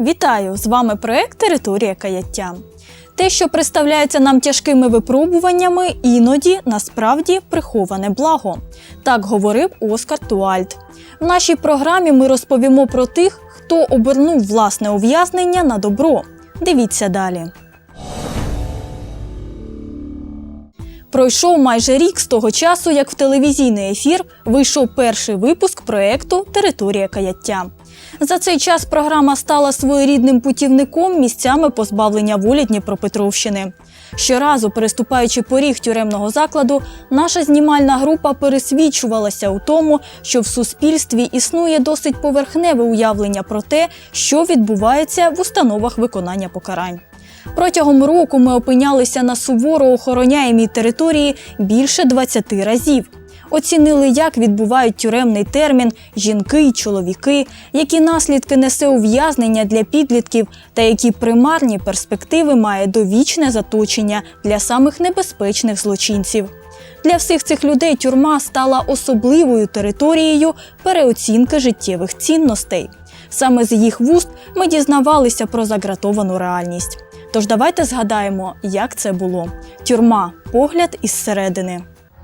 Вітаю! З вами проект Територія каяття. Те, що представляється нам тяжкими випробуваннями, іноді насправді приховане благо. Так говорив Оскар Туальд. В нашій програмі ми розповімо про тих, хто обернув власне ув'язнення на добро. Дивіться далі. Пройшов майже рік з того часу, як в телевізійний ефір вийшов перший випуск проекту Територія каяття. За цей час програма стала своєрідним путівником місцями позбавлення волі Дніпропетровщини. Щоразу, переступаючи поріг тюремного закладу, наша знімальна група пересвідчувалася у тому, що в суспільстві існує досить поверхневе уявлення про те, що відбувається в установах виконання покарань. Протягом року ми опинялися на суворо охороняємій території більше 20 разів. Оцінили, як відбувають тюремний термін жінки й чоловіки, які наслідки несе ув'язнення для підлітків та які примарні перспективи має довічне заточення для самих небезпечних злочинців. Для всіх цих людей тюрма стала особливою територією переоцінки життєвих цінностей. Саме з їх вуст ми дізнавалися про загратовану реальність. Тож давайте згадаємо, як це було. Тюрма погляд із середини.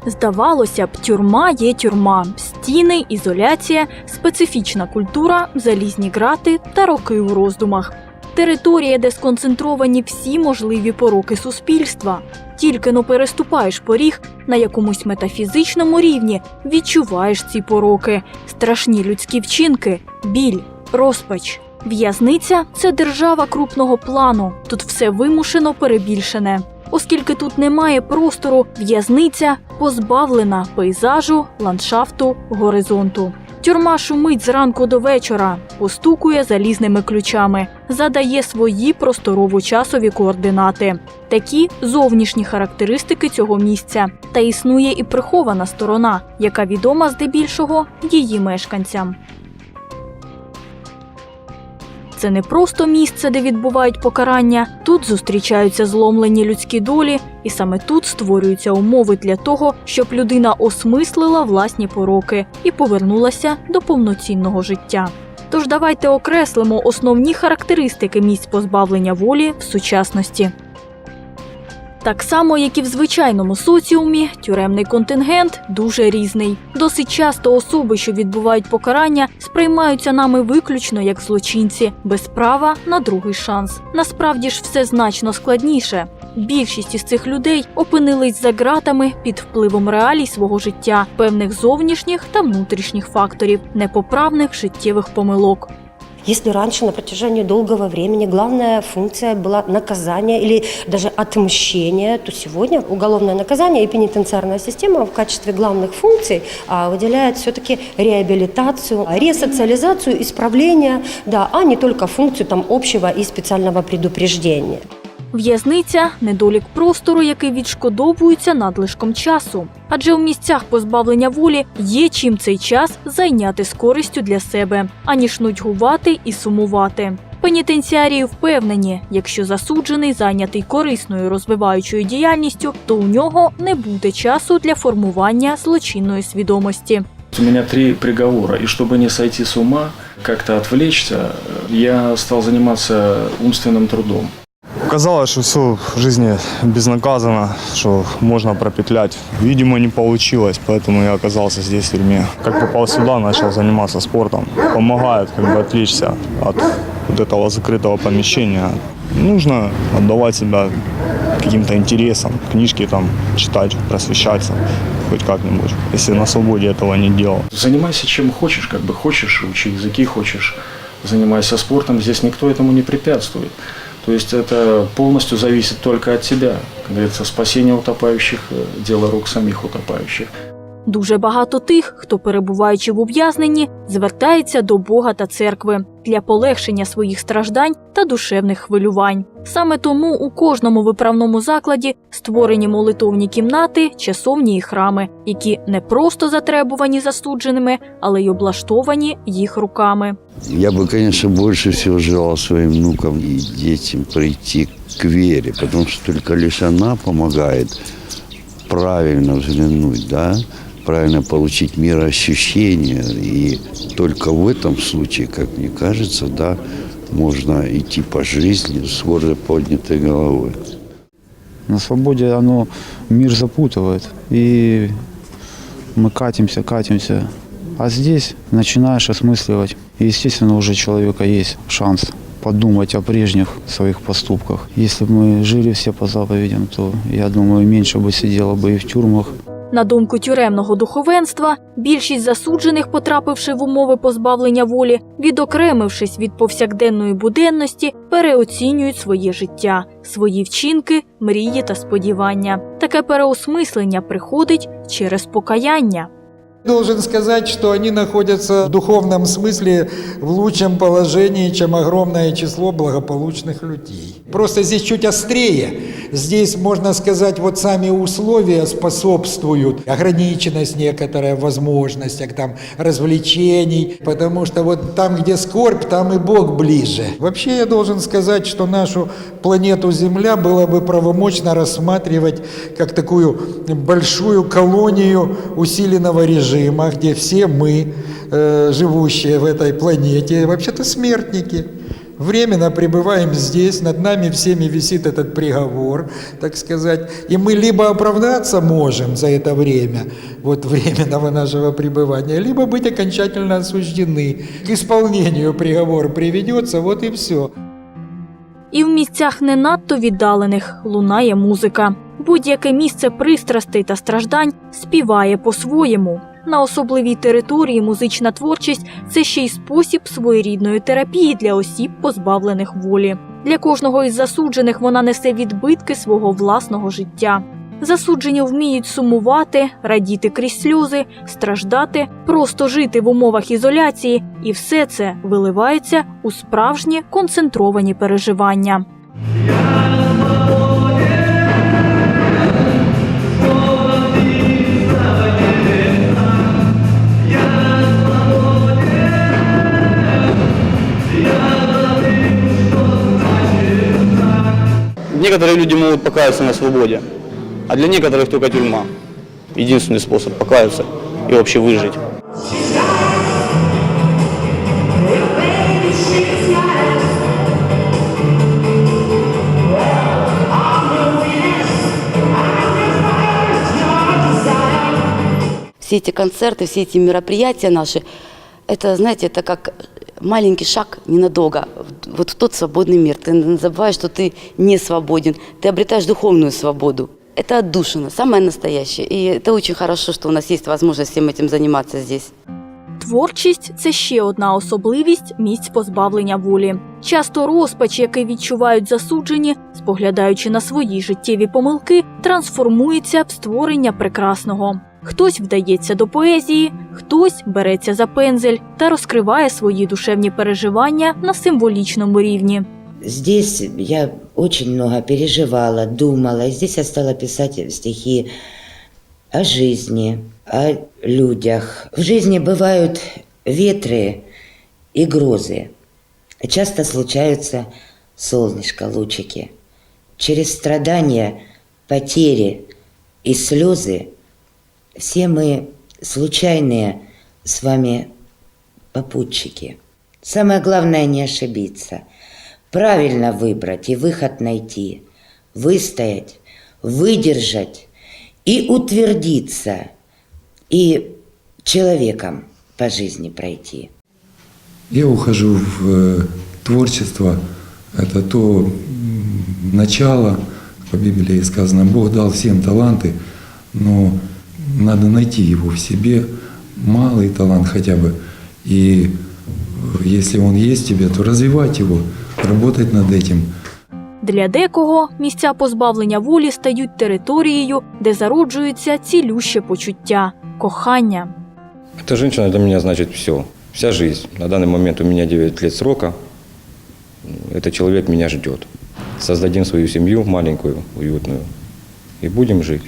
Здавалося б, тюрма є тюрма, стіни, ізоляція, специфічна культура, залізні грати та роки у роздумах. Територія, де сконцентровані всі можливі пороки суспільства. Тільки но переступаєш поріг на якомусь метафізичному рівні, відчуваєш ці пороки, страшні людські вчинки, біль, розпач. В'язниця це держава крупного плану. Тут все вимушено перебільшене. Оскільки тут немає простору, в'язниця позбавлена пейзажу, ландшафту, горизонту. Тюрма шумить зранку до вечора, постукує залізними ключами, задає свої просторово-часові координати. Такі зовнішні характеристики цього місця. Та існує і прихована сторона, яка відома здебільшого її мешканцям. Це не просто місце, де відбувають покарання. Тут зустрічаються зломлені людські долі, і саме тут створюються умови для того, щоб людина осмислила власні пороки і повернулася до повноцінного життя. Тож давайте окреслимо основні характеристики місць позбавлення волі в сучасності. Так само, як і в звичайному соціумі, тюремний контингент дуже різний. Досить часто особи, що відбувають покарання, сприймаються нами виключно як злочинці, без права на другий шанс. Насправді ж все значно складніше. Більшість із цих людей опинились за ґратами під впливом реалій свого життя, певних зовнішніх та внутрішніх факторів, непоправних життєвих помилок. Если раньше на протяжении долгого времени главная функция была наказание или даже отмщение, то сегодня уголовное наказание и пенитенциарная система в качестве главных функций а, выделяет все-таки реабилитацию, ресоциализацию, исправление, да, а не только функцию там, общего и специального предупреждения. В'язниця недолік простору, який відшкодовується надлишком часу. Адже у місцях позбавлення волі є чим цей час зайняти з користю для себе, аніж нудьгувати і сумувати. Пенітенціарії впевнені, якщо засуджений зайнятий корисною розвиваючою діяльністю, то у нього не буде часу для формування злочинної свідомості. У меня три приговора, и чтобы не сойти с ума, как-то отвлечься, я стал заниматься умственным трудом. Казалось, что все в жизни безнаказанно, что можно пропетлять. Видимо, не получилось, поэтому я оказался здесь, в тюрьме. Как попал сюда, начал заниматься спортом. Помогает как бы отвлечься от вот этого закрытого помещения. Нужно отдавать себя каким-то интересам, книжки там читать, просвещаться хоть как-нибудь, если на свободе этого не делал. Занимайся чем хочешь, как бы хочешь, учи языки хочешь, занимайся спортом, здесь никто этому не препятствует. То есть это полностью зависит только от тебя. Как говорится, спасение утопающих – дело рук самих утопающих. Дуже багато тих, хто перебуваючи в ув'язненні, звертається до Бога та церкви для полегшення своїх страждань та душевних хвилювань. Саме тому у кожному виправному закладі створені молитовні кімнати, часовні і храми, які не просто затребувані засудженими, але й облаштовані їх руками. Я бы, конечно, больше всего желал своим внукам и детям прийти к вере, потому что только лишь она помогает правильно взглянуть, да, правильно получить мироощущение. И только в этом случае, как мне кажется, да, можно идти по жизни с гордо поднятой головой. На свободе оно мир запутывает. И мы катимся, катимся. А здесь начинаешь осмысливать. И, естественно, уже у человека есть шанс подумать о прежних своих поступках. Если бы мы жили все по заповедям, то, я думаю, меньше бы сидело бы и в тюрьмах, На думку тюремного духовенства, більшість засуджених, потрапивши в умови позбавлення волі, відокремившись від повсякденної буденності, переоцінюють своє життя, свої вчинки, мрії та сподівання. Таке переосмислення приходить через покаяння. Должен сказать, что они находятся в духовном смысле в лучшем положении, чем огромное число благополучных людей. Просто здесь чуть острее. Здесь, можно сказать, вот сами условия способствуют. Ограниченность некоторая в возможностях, там, развлечений. Потому что вот там, где скорбь, там и Бог ближе. Вообще я должен сказать, что нашу планету Земля было бы правомочно рассматривать как такую большую колонию усиленного режима, где все мы, э, живущие в этой планете, вообще-то смертники. Временно пребываем здесь, над нами всеми висит этот приговор, так сказать, и мы либо оправдаться можем за это время, вот временного нашего пребывания, либо быть окончательно осуждены. К исполнению приговор приведется, вот и все. І в місцях не надто віддалених лунає музика. Будь-яке місце пристрастей та страждань співає по-своєму. На особливій території музична творчість це ще й спосіб своєрідної терапії для осіб, позбавлених волі. Для кожного із засуджених вона несе відбитки свого власного життя. Засуджені вміють сумувати, радіти крізь сльози, страждати, просто жити в умовах ізоляції, і все це виливається у справжні концентровані переживання. Некоторые люди могут покаяться на свободе, а для некоторых только тюрьма. Единственный способ покаяться и вообще выжить. все эти концерты, все эти мероприятия наши, это, знаете, это как маленький шаг ненадолго, в- вот в тот свободный мир. Ты забываешь, что ты не свободен, ты обретаешь духовную свободу. Это отдушина, самое настоящее. И это очень хорошо, что у нас есть возможность всем этим заниматься здесь. Творчість це ще одна особливість місць позбавлення волі. Часто розпач, який відчувають засуджені, споглядаючи на свої життєві помилки, трансформується в створення прекрасного. Хтось вдається до поезії, хтось береться за пензель та розкриває свої душевні переживання на символічному рівні. Здесь я очень много переживала, думала. И Здесь я стала писать стихи о жизни, о людях. В жизни бывают ветры и грозы. Часто случаются солнышко, лучики. Через страдания, потери и слезы все мы случайные с вами попутчики. Самое главное не ошибиться, правильно выбрать и выход найти, выстоять, выдержать и утвердиться, и человеком по жизни пройти. Я ухожу в э, творчество. Это то начало, по Библии сказано, Бог дал всем таланты, но надо найти его в себе, малый талант хотя бы. И э, если он есть в тебе, то развивать его, работать над этим – Для декого місця позбавлення волі стають територією, де зароджується цілюще почуття кохання. Эта женщина для меня значит все. Вся жизнь. На данный момент у меня 9 лет срока. Этот человек меня ждет. Создадим свою семью маленькую, уютную. И будем жить.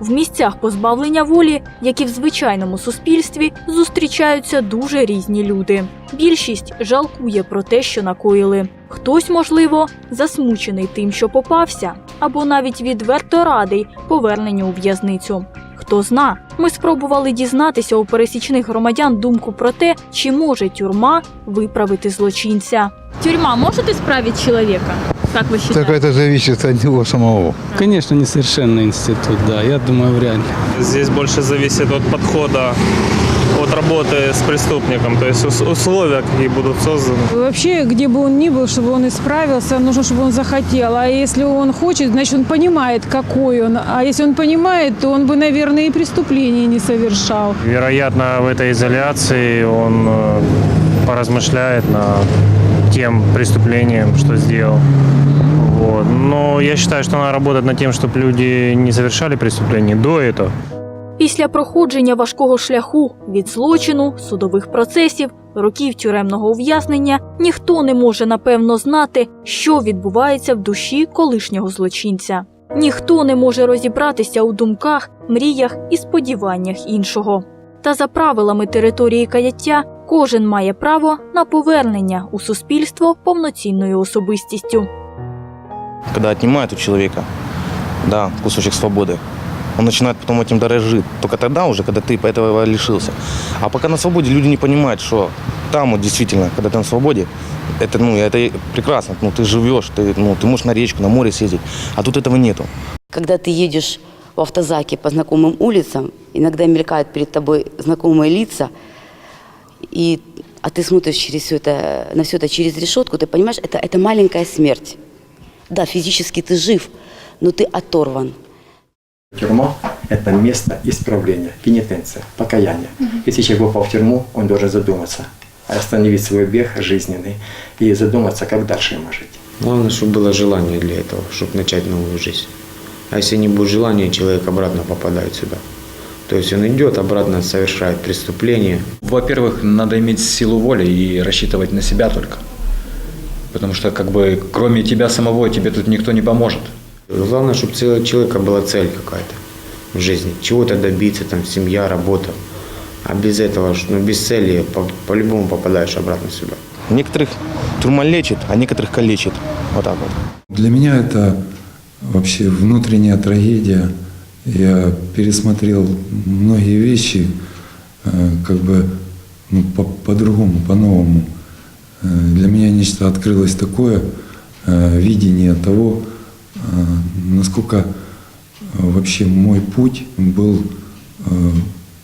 В місцях позбавлення волі, як і в звичайному суспільстві, зустрічаються дуже різні люди. Більшість жалкує про те, що накоїли. Хтось, можливо, засмучений тим, що попався, або навіть відверто радий поверненню у в'язницю. Хто зна, ми спробували дізнатися у пересічних громадян думку про те, чи може тюрма виправити злочинця. Тюрьма может исправить человека? Как вы считаете? это зависит от него самого. Конечно, несовершенный институт, да. Я думаю, вряд ли. Здесь больше зависит от подхода, от работы с преступником, то есть ус- условия какие будут созданы. Вообще, где бы он ни был, чтобы он исправился, нужно, чтобы он захотел. А если он хочет, значит, он понимает, какой он. А если он понимает, то он бы, наверное, и преступления не совершал. Вероятно, в этой изоляции он э, поразмышляет над тем преступлением, что сделал. Вот. Но я считаю, что надо работать над тем, чтобы люди не совершали преступления до этого. Після проходження важкого шляху від злочину, судових процесів, років тюремного ув'язнення, ніхто не може напевно знати, що відбувається в душі колишнього злочинця. Ніхто не може розібратися у думках, мріях і сподіваннях іншого Та за правилами території каяття кожен має право на повернення у суспільство повноцінною особистістю. Когда отнимают у человека, да, кусочек свободы, он начинает потом этим дорожить. Только тогда уже, когда ты этого лишился. А пока на свободе люди не понимают, что там вот действительно, когда ты на свободе, это, ну, это и прекрасно. Ну, ты живешь, ты, ну, ты можешь на речку, на море съездить. А тут этого нету. Когда ты едешь в автозаке по знакомым улицам, иногда мелькают перед тобой знакомые лица, и, а ты смотришь через все это, на все это через решетку, ты понимаешь, это, это маленькая смерть. Да, физически ты жив, но ты оторван. Тюрьма – это место исправления, пенитенция, покаяния. Если человек попал в тюрьму, он должен задуматься, остановить свой бег жизненный и задуматься, как дальше ему жить. Главное, чтобы было желание для этого, чтобы начать новую жизнь. А если не будет желания, человек обратно попадает сюда. То есть он идет, обратно совершает преступление. Во-первых, надо иметь силу воли и рассчитывать на себя только. Потому что, как бы, кроме тебя самого, тебе тут никто не поможет. Главное, чтобы у человека была цель какая-то в жизни. Чего-то добиться, там, семья, работа. А без этого, ну, без цели, по- по-любому попадаешь обратно сюда. Некоторых тюрьма лечит, а некоторых калечит. Вот так вот. Для меня это вообще внутренняя трагедия. Я пересмотрел многие вещи э, как бы ну, по- по-другому, по-новому. Э, Для меня нечто открылось такое э, видение того, насколько вообще мой путь был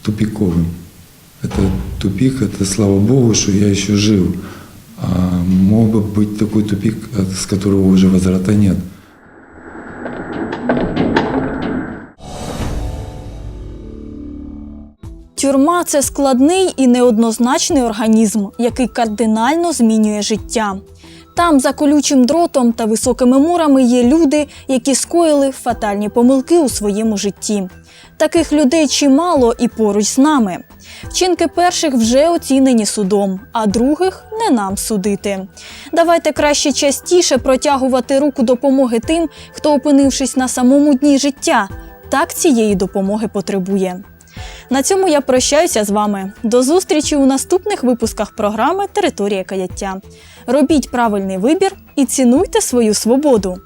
тупиковым. Это тупик, это слава Богу, что я еще жив. А мог бы быть такой тупик, с которого уже возврата нет. Тюрма це складний і неоднозначний організм, який кардинально змінює життя. Там, за колючим дротом та високими мурами, є люди, які скоїли фатальні помилки у своєму житті. Таких людей чимало і поруч з нами. Вчинки перших вже оцінені судом, а других не нам судити. Давайте краще частіше протягувати руку допомоги тим, хто, опинившись на самому дні життя, так цієї допомоги потребує. На цьому я прощаюся з вами. До зустрічі у наступних випусках програми Територія каяття. Робіть правильний вибір і цінуйте свою свободу.